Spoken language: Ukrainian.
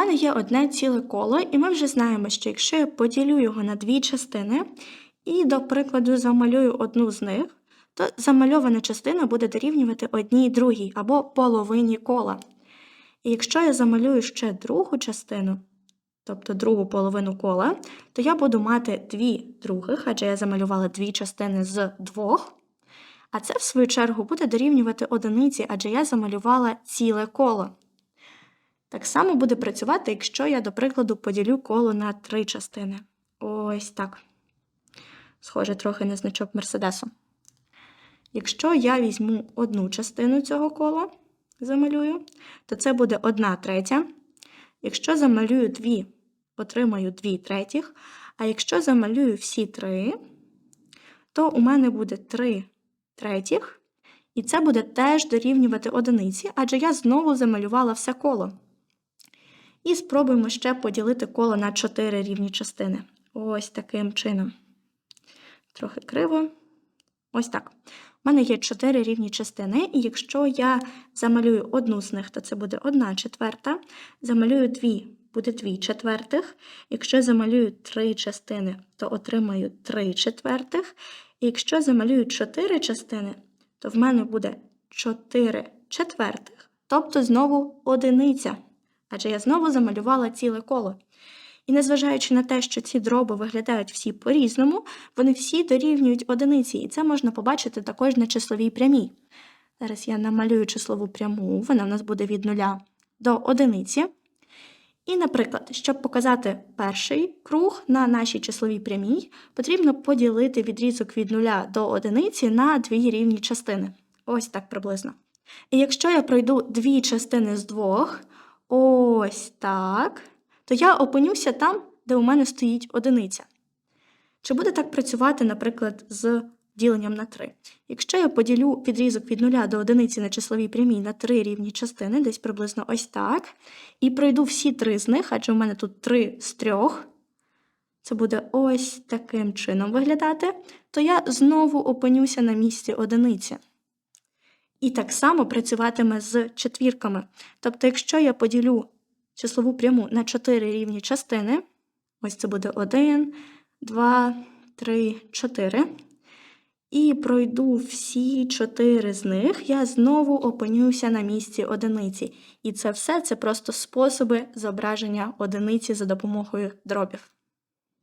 мене є одне ціле коло, і ми вже знаємо, що якщо я поділю його на дві частини і, до прикладу, замалюю одну з них, то замальована частина буде дорівнювати одній другій або половині кола. І якщо я замалюю ще другу частину, тобто другу половину кола, то я буду мати дві других, адже я замалювала дві частини з двох. А це, в свою чергу, буде дорівнювати одиниці, адже я замалювала ціле коло. Так само буде працювати, якщо я, до прикладу, поділю коло на три частини. Ось так. Схоже трохи на значок Мерседесу. Якщо я візьму одну частину цього кола, замалюю, то це буде одна третя. Якщо замалюю дві, отримаю дві третіх. А якщо замалюю всі три, то у мене буде три третіх. І це буде теж дорівнювати одиниці, адже я знову замалювала все коло. І спробуємо ще поділити коло на 4 рівні частини. Ось таким чином. Трохи криво. Ось так. У мене є 4 рівні частини, і якщо я замалюю одну з них, то це буде 1 четверта. Замалюю дві, буде 2 четвертих. Якщо замалюю 3 частини, то отримаю 3 четвертих. І якщо замалюю 4 частини, то в мене буде 4 четвертих. Тобто знову одиниця. Адже я знову замалювала ціле коло. І незважаючи на те, що ці дроби виглядають всі по-різному, вони всі дорівнюють одиниці, і це можна побачити також на числовій прямій. Зараз я намалюю числову пряму, вона в нас буде від нуля до одиниці. І, наприклад, щоб показати перший круг на нашій числовій прямій, потрібно поділити відрізок від нуля до одиниці на дві рівні частини. Ось так приблизно. І якщо я пройду дві частини з двох, ось так, то я опинюся там, де у мене стоїть одиниця. Чи буде так працювати, наприклад, з діленням на 3? Якщо я поділю відрізок від 0 до одиниці на числовій прямій на три рівні частини, десь приблизно ось так, і пройду всі три з них, адже у мене тут три з трьох, це буде ось таким чином виглядати, то я знову опинюся на місці одиниці. І так само працюватиме з четвірками. Тобто, якщо я поділю числову пряму на 4 рівні частини, ось це буде 1, 2, 3, 4. І пройду всі 4 з них, я знову опинюся на місці одиниці. І це все це просто способи зображення одиниці за допомогою дробів.